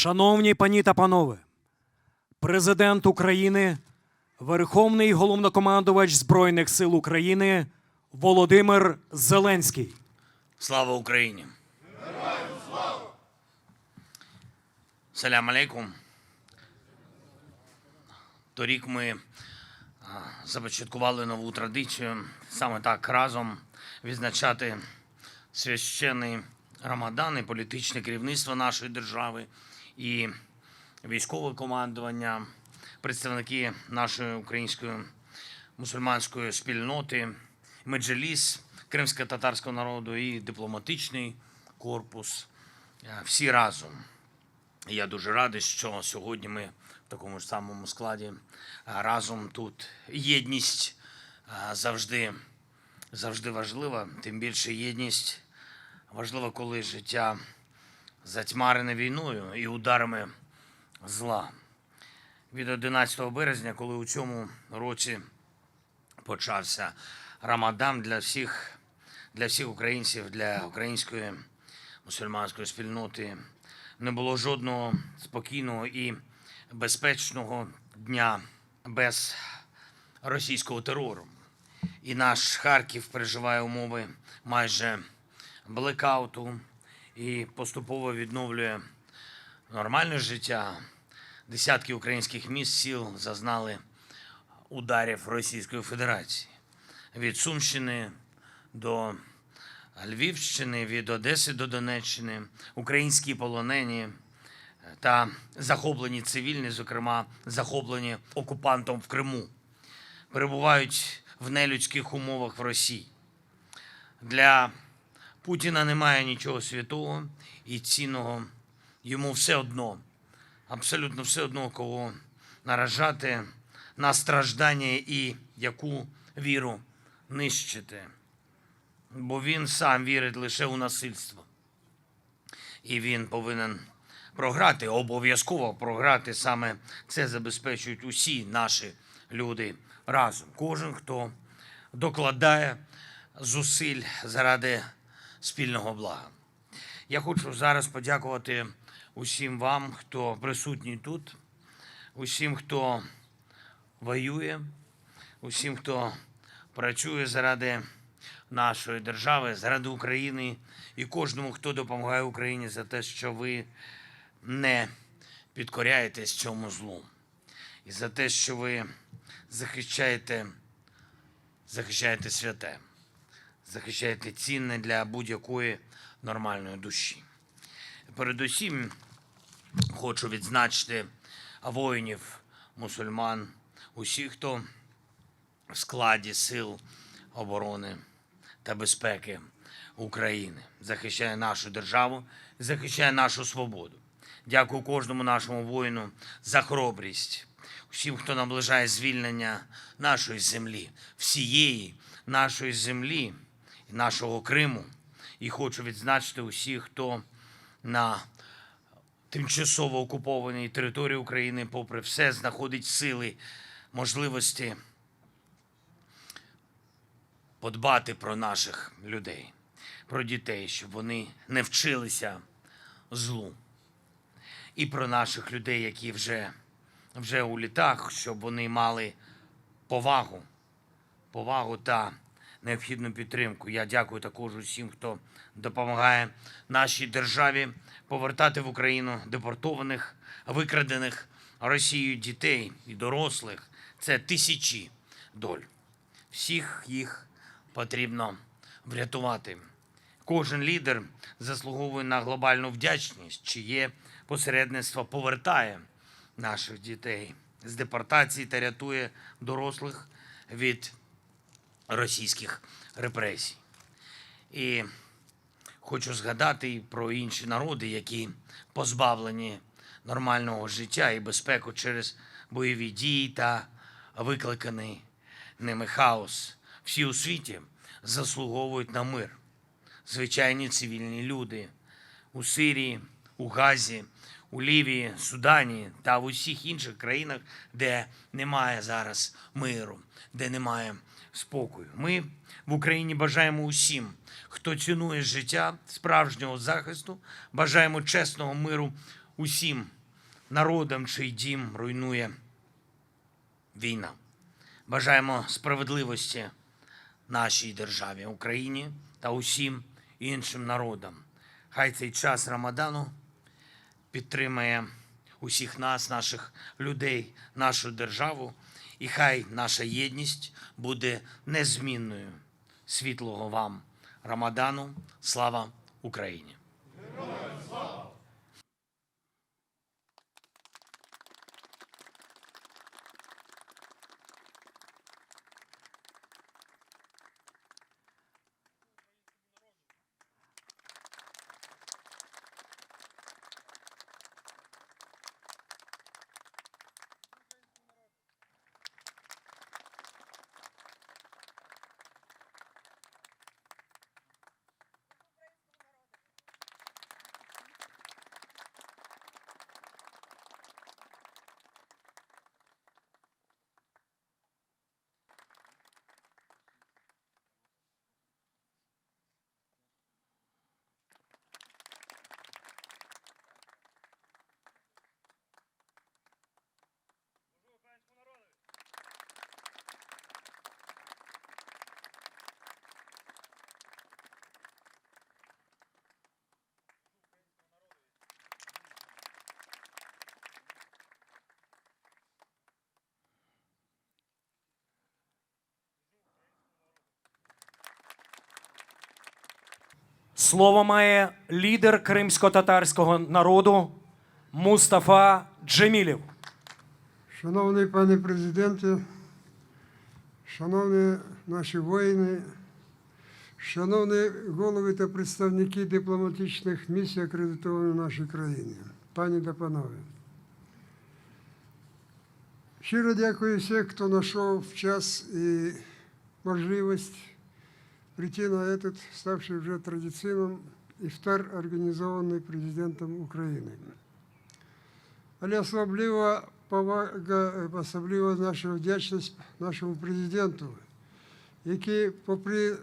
Шановні пані та панове, президент України, Верховний головнокомандувач Збройних сил України Володимир Зеленський. Слава Україні! Героям! Салям алейкум. Торік ми започаткували нову традицію саме так разом відзначати священний Рамадан і політичне керівництво нашої держави і військове командування, представники нашої української мусульманської спільноти, меджеліс кримсько-татарського народу і дипломатичний корпус. Е, Всі разом. Я дуже радий, що сьогодні ми в такому ж самому складі е, разом тут. Єдність е, завжди, завжди важлива, тим більше єдність важлива, коли життя затьмарене війною і ударами зла. Від 11 березня, коли у цьому році почався Рамадан для всіх, для всіх українців, для української мусульманської спільноти, не було жодного спокійного і безпечного дня без російського терору. І наш Харків переживає умови майже блекауту і поступово відновлює нормальне життя. Десятки українських міст сіл зазнали ударів Російської Федерації від Сумщини до Львівщини, від Одеси до Донеччини, українські полонені та захоплені цивільні, зокрема захоплені окупантом в Криму, перебувають в нелюдських умовах в Росії. Для Путіна немає нічого святого і цінного. Йому все одно, абсолютно все одно, кого наражати на страждання і яку віру нищити. Бо він сам вірить лише у насильство. І він повинен програти, обов'язково програти. Саме це забезпечують усі наші люди разом. Кожен, хто докладає зусиль заради спільного блага. Я хочу зараз подякувати усім вам, хто присутній тут, усім, хто воює, усім, хто працює заради нашої держави, заради України і кожному, хто допомагає Україні за те, що ви не підкоряєтесь цьому злу. І за те, що ви захищаєте, захищаєте святе, захищаєте цінне для будь-якої нормальної душі. Передусім хочу відзначити воїнів, мусульман, усіх, хто в складі сил оборони та безпеки України захищає нашу державу, захищає нашу свободу. Дякую кожному нашому воїну за хоробрість, всім, хто наближає звільнення нашої землі, всієї нашої землі нашого Криму. І хочу відзначити усіх, хто на тимчасово окупованій території України, попри все, знаходить сили, можливості подбати про наших людей, про дітей, щоб вони не вчилися злу. І про наших людей, які вже, вже у літах, щоб вони мали повагу, повагу та необхідну підтримку. Я дякую також усім, хто допомагає нашій державі повертати в Україну депортованих, викрадених Росією дітей і дорослих. Це тисячі доль. Всіх їх потрібно врятувати. Кожен лідер заслуговує на глобальну вдячність, чиє посередництво повертає наших дітей з депортації та рятує дорослих від російських репресій. І хочу згадати про інші народи, які позбавлені нормального життя і безпеку через бойові дії та викликаний ними хаос. Всі у світі заслуговують на мир. Звичайні цивільні люди у Сирії, у Газі, у Лівії, Судані та в усіх інших країнах, де немає зараз миру, де немає спокою. Ми в Україні бажаємо усім, хто цінує життя, справжнього захисту, бажаємо чесного миру усім народам, чий дім руйнує війна. Бажаємо справедливості нашій державі, Україні та усім іншим народам. Хай цей час Рамадану підтримає усіх нас, наших людей, нашу державу, і хай наша єдність буде незмінною. Світлого вам Рамадану. Слава Україні! Слово має лідер кримсько-татарського народу Мустафа Джемілєв. Шановний пане президенте, шановні наші воїни, шановні голови та представники дипломатичних місій, акредитованих в нашій країні, пані та панове. Щиро дякую всіх, хто знайшов час і можливість прийти на этот, ставший вже традиційним іфтар, організований президентом України. Але особлива повага, особлива наша вдячність нашому президенту, який, попри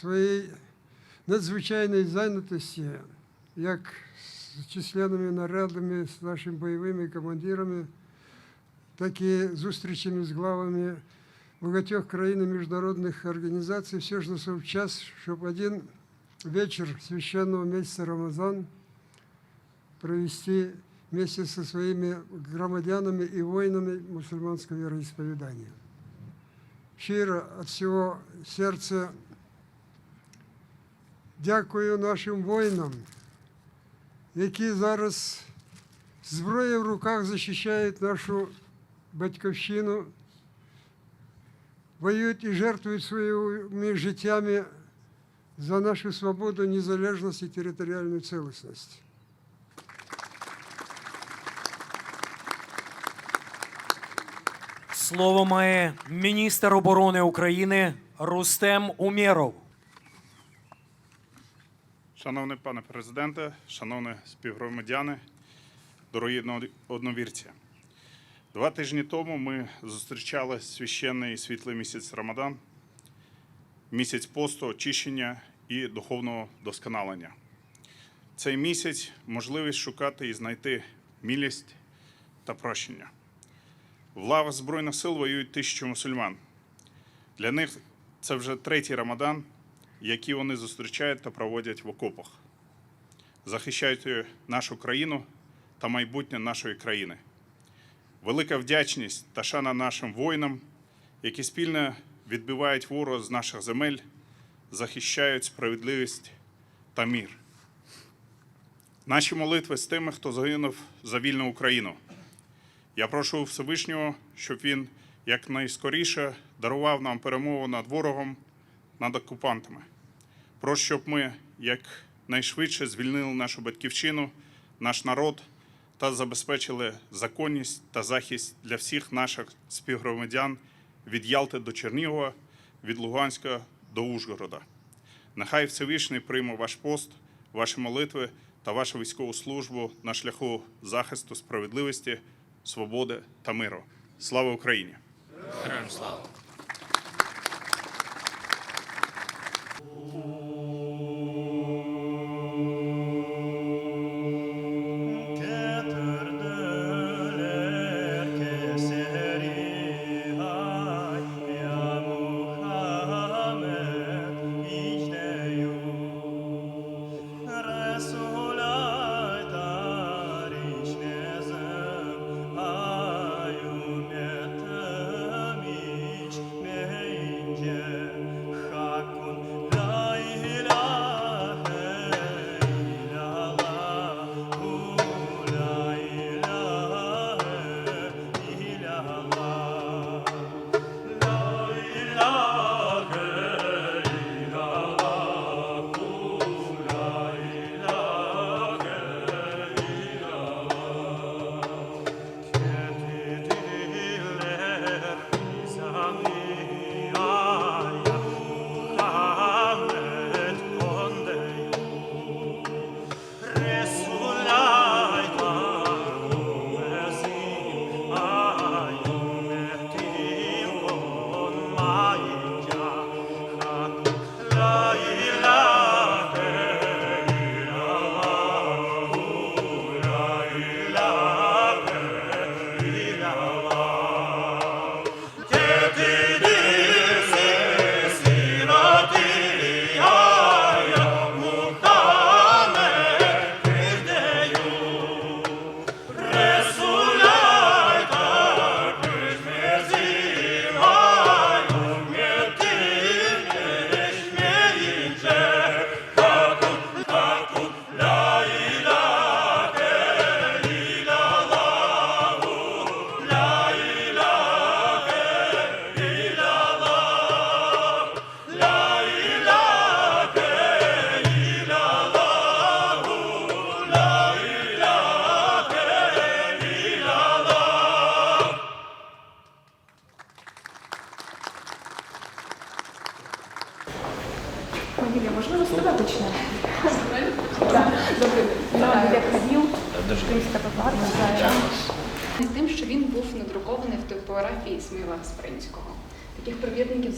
своїй надзвичайній зайнятості, як з численними нарадами з нашими бойовими командирами, так і зустрічами з главами багатьох країн і міжнародних організацій, все ж знайшов час, щоб один вечір священного місяця Рамазан провести вместе со своими громадянами и воинами мусульманского вероисповедания. Щиро от всего сердца дякую нашим воїнам, які зараз зброєю в руках захищають нашу батьківщину, воюють і жертвують своїми життями за нашу свободу, незалежність і територіальну цілісність. Слово має міністр оборони України Рустем Умєров. Шановний пане президенте, шановні співгромадяни, дорогі одновірці. Два тижні тому ми зустрічали священний світлий місяць Рамадан, місяць посту, очищення і духовного досконалення. Цей місяць можливість шукати і знайти милість та прощення. В лавах Збройних сил воюють тисячі мусульман. Для них це вже третій Рамадан, які вони зустрічають та проводять в окопах, захищають нашу країну та майбутнє нашої країни. Велика вдячність та шана нашим воїнам, які спільно відбивають ворога з наших земель, захищають справедливість та мір. Наші молитви з тими, хто загинув за вільну Україну. Я прошу Всевишнього, щоб він якнайскоріше дарував нам перемогу над ворогом, над окупантами. Прошу, щоб ми якнайшвидше звільнили нашу батьківщину, наш народ та забезпечили законність та захист для всіх наших співгромадян від Ялти до Чернігова, від Луганська до Ужгорода. Нехай Всевишній прийме ваш пост, ваші молитви та вашу військову службу на шляху захисту справедливості, свободи та миру. Слава Україні! Героям слава!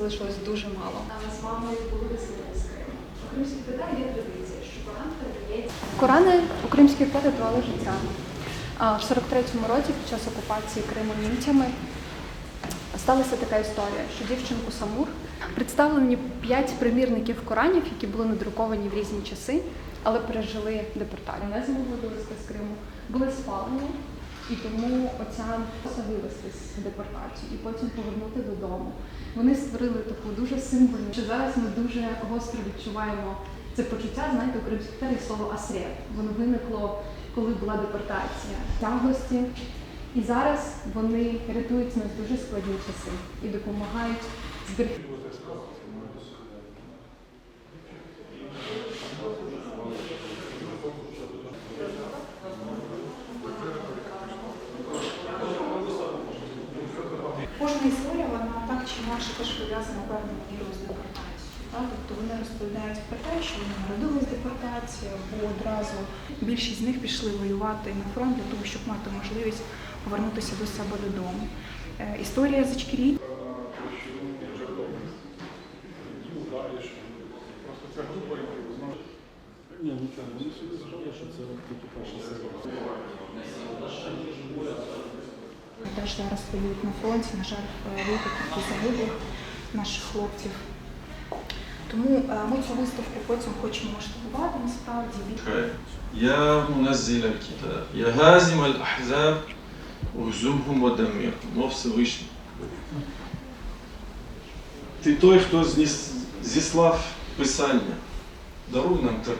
Залишилось дуже мало. Але з мамою були виселені з Криму. У кримських татар є традиція, що Коран передається. Корани у кримських код ритуали життя. А в 43-му році, під час окупації Криму німцями, сталася така історія, що дівчинку Самур представлені п'ять примірників Коранів, які були надруковані в різні часи, але пережили депортацію. Не змогли вивезти з Криму, були спалені, і тому отця вивезти з депортації і потім повернути додому. Вони створили таку дуже символьну, що зараз ми дуже гостро відчуваємо це почуття, знаєте, у кримських терів слово асрет. Воно виникло, коли була депортація тяглості. І зараз вони рятують нас дуже складні часи і допомагають зберегти. Кожна історія, вона так чи інакше теж пов'язана певною мірою з депортацією. Так? Тобто вони розповідають про те, що вони народились з бо одразу більшість з них пішли воювати на фронт для того, щоб мати можливість повернутися до себе додому. Е, Історія з теж зараз воюють на фронті, на жаль, е, велика кількість загиблих наших хлопців. Тому е, ми цю виставку потім хочемо масштабувати насправді. يا منزل الكتاب يا هازم الأحزاب اهزمهم ودمرهم Мов Всевишній. Ти той, хто зніс- зіслав Писання. Даруй нам терпіння.